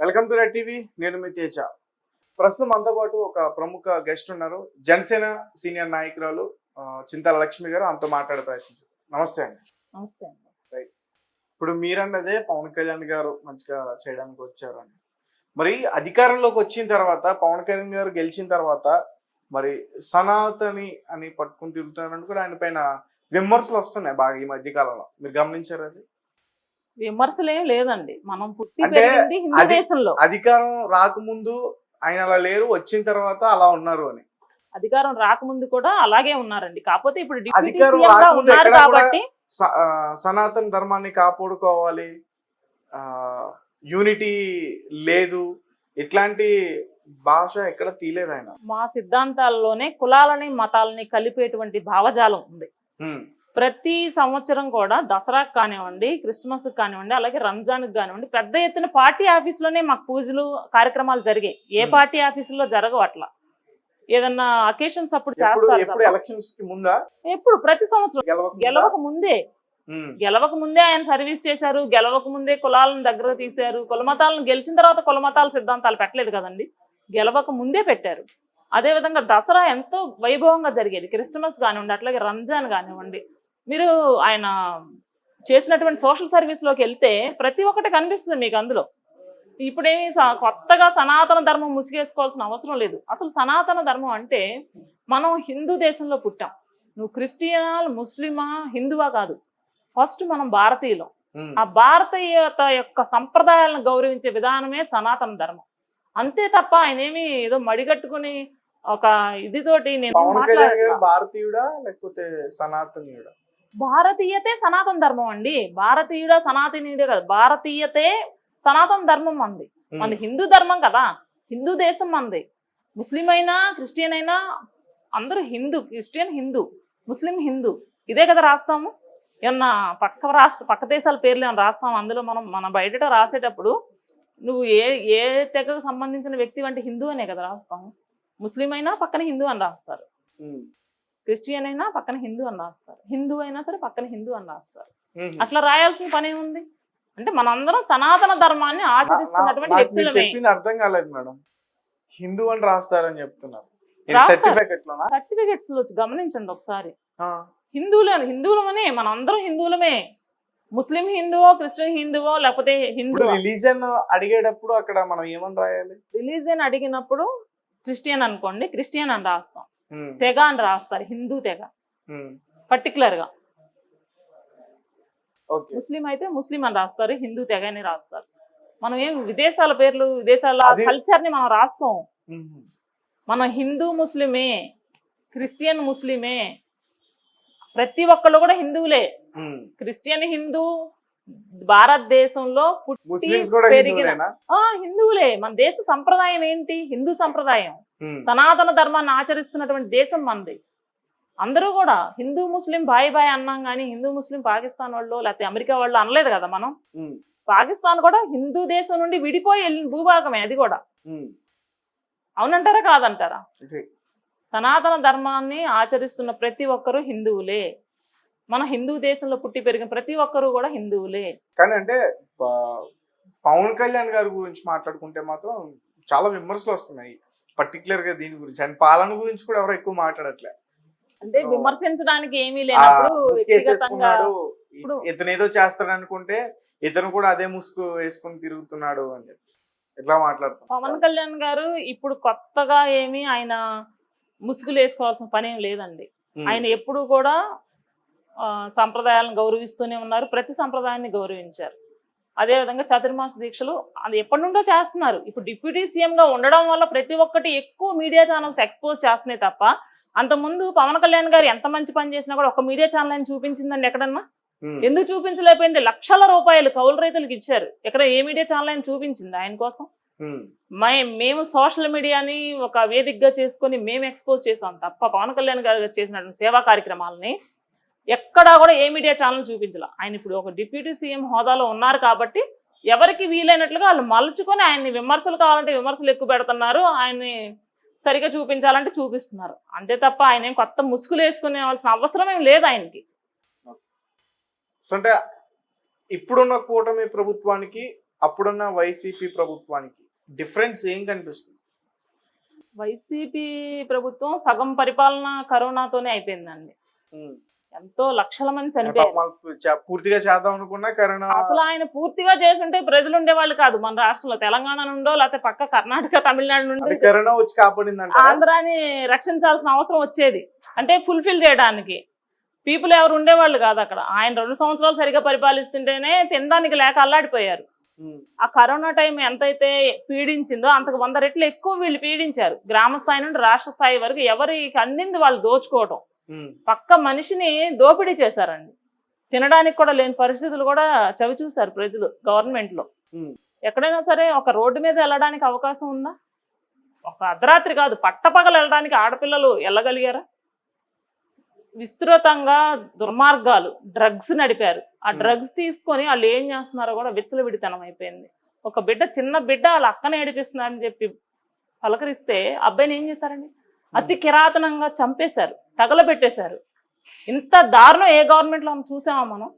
Welcome to red TV నేను మీ తేజ. ప్రస్తుతం మనతో పాటు ఒక ప్రముఖ గెస్ట్ ఉన్నారు. జనసేన సీనియర్ నాయకురాలు చింతల లక్ష్మి గారు అంతా మాట్లాడే ప్రయత్నించారు నమస్తే అండి. నమస్తే అండి. ఇప్పుడు మీరన్నదే పవన్ కళ్యాణ్ గారు మంచిగా చేయడానికి వచ్చారని. మరి అధికారంలోకి వచ్చిన తర్వాత పవన్ కళ్యాణ్ గారు గెలిచిన తర్వాత మరి సనాతని అని పట్టుకుని తిరుగుతున్నారని కూడా ఆయన పైన విమర్శలు వస్తున్నాయి బాగా ఈ మధ్య కాలంలో. మీరు గమనించారు అది? విమర్శలు లేదండి. మనం పుట్టి పెరిగింది హిందూ దేశంలో. అధికారం రాకముందు ఆయన అలా లేరు వచ్చిన తర్వాత అలా ఉన్నారు అని. అధికారం రాకముందు కూడా అలాగే ఉన్నారండి. కాకపోతే ఇప్పుడు అధికారం రాకముందు కాబట్టి సనాతన ధర్మాన్ని కాపాడుకోవాలి ఆ యూనిటీ లేదు ఇట్లాంటి భాష ఎక్కడ తీలేదు ఆయన మా సిద్ధాంతాల్లోనే కులాలని మతాలని కలిపేటువంటి భావజాలం ఉంది. ప్రతి సంవత్సరం కూడా దసరాకు కానివ్వండి క్రిస్మస్ కానివ్వండి అలాగే రంజాన్కి కానివ్వండి పెద్ద ఎత్తున పార్టీ ఆఫీసులోనే మాకు పూజలు కార్యక్రమాలు జరిగాయి ఏ. పార్టీ ఆఫీసులో జరగవు అట్లా ఏదన్నా అకేషన్స్ అప్పుడు ఎప్పుడు చేస్తారు ఎప్పుడు తప్ప. ఎలక్షన్స్కి ముందా ఎప్పుడు ప్రతి సంవత్సరం గెలవక ముందా? గెలవక ముందే హ్మ్. గెలవక ముందే ఆయన సర్వీస్ చేశారు గెలవక ముందే కులాలను దగ్గర తీశారు కులమతాలను గెలిచిన తర్వాత కులమతాల సిద్ధాంతాలు పెట్టలేదు కదండి గెలవక ముందే పెట్టారు అదేవిధంగా దసరా ఎంతో వైభవంగా జరిగేది క్రిస్టమస్ కానివ్వండి అట్లాగే రంజాన్ కానివ్వండి మీరు ఆయన చేసినటువంటి సోషల్ సర్వీస్లోకి వెళ్తే ప్రతి ఒక్కటి కనిపిస్తుంది మీకు అందులో. ఇప్పుడేమి కొత్తగా సనాతన ధర్మం ముసిగేసుకోవాల్సిన అవసరం లేదు. అసలు సనాతన ధర్మం అంటే మనం హిందూ దేశంలో పుట్టాం. నువ్వు క్రిస్టియన్ ముస్లిమా హిందువా కాదు. ఫస్ట్ మనం భారతీయులం. ఆ భారతీయత యొక్క సంప్రదాయాలను గౌరవించే విధానమే సనాతన ధర్మం. అంతే తప్ప ఆయన ఏమి ఏదో మడిగట్టుకుని ఒక ఇదితోటి నేను. భారతీయుడా లేకపోతే సనాతనీయుడా? భారతీయతే సనాతన ధర్మం అండి. భారతీయుడా సనాతనీయుడే కదా. భారతీయతే సనాతన ధర్మం మంది. హ్మ్. మన హిందూ ధర్మం కదా. హిందూ దేశం మంది. ముస్లిం అయినా క్రిస్టియన్ అయినా అందరూ హిందూ క్రిస్టియన్ హిందూ ముస్లిం హిందూ. ఇదే కదా రాస్తాము. ఏమన్నా పక్క రాష్ట్ర పక్క దేశాల పేర్లు ఏమైనా రాస్తాం? అందులో మనం మన బయట రాసేటప్పుడు నువ్వు ఏ ఏ తెగకు సంబంధించిన వ్యక్తి అంటే హిందూ అనే కదా రాస్తాము. ముస్లిం అయినా పక్కన హిందూ అని రాస్తారు. క్రిస్టియన్ అయినా పక్కన హిందూ అని రాస్తారు. హిందూ అయినా సరే పక్కన హిందూ అని రాస్తారు. అట్లా రాయాల్సిన పని ఏముంది? అంటే మనందరం సనాతన ధర్మాన్ని ఆచరిస్తున్నటువంటి చెప్పింది అర్థం కాలేదు మేడం. హిందూ అని రాస్తారని చెప్తున్నారు. సర్టిఫికెట్స్లో గమనించండి ఒకసారి. హిందువులు హిందువులమనే మనందరం హిందువులమే. ముస్లిం హిందువో క్రిస్టియన్ హిందువో లేకపోతే హిందూ రిలీజన్ అడిగేటప్పుడు అక్కడ మనం ఏమని రాయాలి? రిలీజియన్ అడిగినప్పుడు క్రిస్టియన్ అనుకోండి క్రిస్టియన్ అని రాస్తాం. తెగ అని రాస్తారు హిందూ తెగ. హ్మ్. పర్టికులర్గా ముస్లిం అయితే ముస్లిం అని రాస్తారు హిందూ తెగ అని రాస్తారు. మనం ఏం విదేశాల పేర్లు విదేశాల కల్చర్ని మనం రాసుకోం హ్మ్. మనం హిందూ ముస్లిమే క్రిస్టియన్ ముస్లిమే ప్రతి ఒక్కళ్ళు కూడా హిందువులే. క్రిస్టియన్ హిందూ భారతదేశంలో పుట్టి పెరిగిన హిందువులే. మన దేశ సంప్రదాయం ఏంటి? హిందూ సంప్రదాయం. సనాతన ధర్మాన్ని ఆచరిస్తున్నటువంటి దేశం మనది. అందరూ కూడా హిందూ ముస్లిం బాయ్ బాయ్ అన్నాం కానీ హిందూ ముస్లిం పాకిస్తాన్ వాళ్ళు లేకపోతే అమెరికా వాళ్ళు అనలేదు కదా మనం. పాకిస్తాన్ కూడా హిందూ దేశం నుండి విడిపోయి వెళ్ళిన భూభాగమే అది కూడా. అవునంటారా కాదంటారా. సనాతన ధర్మాన్ని ఆచరిస్తున్న ప్రతి ఒక్కరూ హిందువులే. మన హిందూ దేశంలో పుట్టి పెరిగిన ప్రతి ఒక్కరూ కూడా హిందువులే. కానీ అంటే పవన్ కళ్యాణ్ గారి గురించి మాట్లాడుకుంటే మాత్రం చాలా విమర్శలు వస్తున్నాయి. పర్టికులర్గా దీని గురించి ఆయన పాలన గురించి కూడా ఎవరు ఎక్కువ మాట్లాడట్లే. అంటే. విమర్శించడానికి ఏమీ లేనప్పుడు ఇతను ఏదో చేస్తాడు అనుకుంటే ఇతను కూడా అదే ముసుగు వేసుకుని తిరుగుతున్నాడు అని చెప్పి. ఎట్లా పవన్ మాట్లాడుతున్నాడు కళ్యాణ్ గారు ఇప్పుడు కొత్తగా ఏమీ ఆయన ముసుగులు వేసుకోవాల్సిన పని ఏం లేదండి ఆయన ఎప్పుడు కూడా సంప్రదాయాలను గౌరవిస్తూనే ఉన్నారు. ప్రతి సంప్రదాయాన్ని గౌరవించారు. అదేవిధంగా చతుర్మాస దీక్షలు అది ఎప్పటి నుండో చేస్తున్నారు. ఇప్పుడు డిప్యూటీ సీఎంగా ఉండడం వల్ల ప్రతి ఒక్కటి ఎక్కువ మీడియా ఛానల్స్ ఎక్స్పోజ్ చేస్తున్నాయి తప్ప అంతకుముందు పవన్ కళ్యాణ్ గారు ఎంత మంచి పని చేసినా కూడా ఒక మీడియా ఛానల్ ఆయన చూపించిందండి ఎక్కడన్నా? ఎందుకు చూపించలేకపోయింది? లక్షల రూపాయలు కౌలు రైతులకు ఇచ్చారు. ఎక్కడ ఏ మీడియా ఛానల్ ఆయన చూపించింది ఆయన కోసం? మై మేము సోషల్ మీడియాని ఒక వేదికగా చేసుకొని మేము ఎక్స్పోజ్ చేసాం తప్ప పవన్ కళ్యాణ్ గారు చేసినటువంటి సేవా కార్యక్రమాలని ఎక్కడా కూడా ఏ మీడియా ఛానల్ చూపించాల. ఆయన ఇప్పుడు ఒక డిప్యూటీ సీఎం హోదాలో ఉన్నారు కాబట్టి ఎవరికి వీలైనట్లుగా వాళ్ళు మలుచుకొని ఆయన్ని విమర్శలు కావాలంటే విమర్శలు ఎక్కువ పెడుతున్నారు. ఆయన్ని సరిగా చూపించాలంటే చూపిస్తున్నారు. అంతే తప్ప ఆయన ఏం కొత్త ముసుగులు వేసుకునేవాల్సిన అవసరం ఏం లేదు ఆయనకి. అంటే ఇప్పుడున్న కూటమి ప్రభుత్వానికి అప్పుడున్న వైసీపీ ప్రభుత్వానికి డిఫరెన్స్ ఏం కనిపిస్తుంది? వైసీపీ ప్రభుత్వం సగం పరిపాలన కరోనాతోనే అయిపోయిందండి. ఎంతో లక్షల మంది చనిపోయారు. పూర్తిగా చేద్దాం అనుకున్నా కరోనా అసలు ఆయన పూర్తిగా చేస్తుంటే ప్రజలు ఉండేవాళ్ళు కాదు. మన రాష్ట్రంలో తెలంగాణ నుండో లేకపోతే పక్క కర్ణాటక తమిళనాడు నుండి కరోనా వచ్చి కాపాడిందంట ఆంధ్రాని రక్షించాల్సిన అవసరం వచ్చేది. అంటే ఫుల్ఫిల్ చేయడానికి. పీపుల్ ఎవరు ఉండేవాళ్ళు కాదు అక్కడ. ఆయన రెండు సంవత్సరాలు సరిగా పరిపాలిస్తుంటేనే తినడానికి లేక అల్లాడిపోయారు. ఆ కరోనా టైం ఎంతైతే పీడించిందో అంతకు వంద రెట్లు ఎక్కువ వీళ్ళు పీడించారు. గ్రామ స్థాయి నుండి రాష్ట్ర స్థాయి వరకు ఎవరికి అందింది వాళ్ళు దోచుకోవటం. పక్క మనిషిని దోపిడీ చేశారండి. తినడానికి కూడా లేని పరిస్థితులు కూడా చవి చూశారు ప్రజలు గవర్నమెంట్లో. ఎక్కడైనా సరే ఒక రోడ్డు మీద వెళ్ళడానికి అవకాశం ఉందా? ఒక అర్ధరాత్రి కాదు పట్టపగలు వెళ్ళడానికి ఆడపిల్లలు వెళ్ళగలిగారా? విస్తృతంగా దుర్మార్గాలు డ్రగ్స్ నడిపారు. ఆ. డ్రగ్స్ తీసుకొని వాళ్ళు ఏం చేస్తున్నారో కూడా విచ్చలవిడితనం అయిపోయింది. ఒక బిడ్డ చిన్న బిడ్డ వాళ్ళ అక్కనే ఏడిపిస్తున్నారని చెప్పి పలకరిస్తే అబ్బాయిని ఏం చేశారండి? అతి కిరాతనంగా చంపేశారు తగలబెట్టేశారు. ఇంత దారుణం ఏ గవర్నమెంట్లో చూసామా మనం?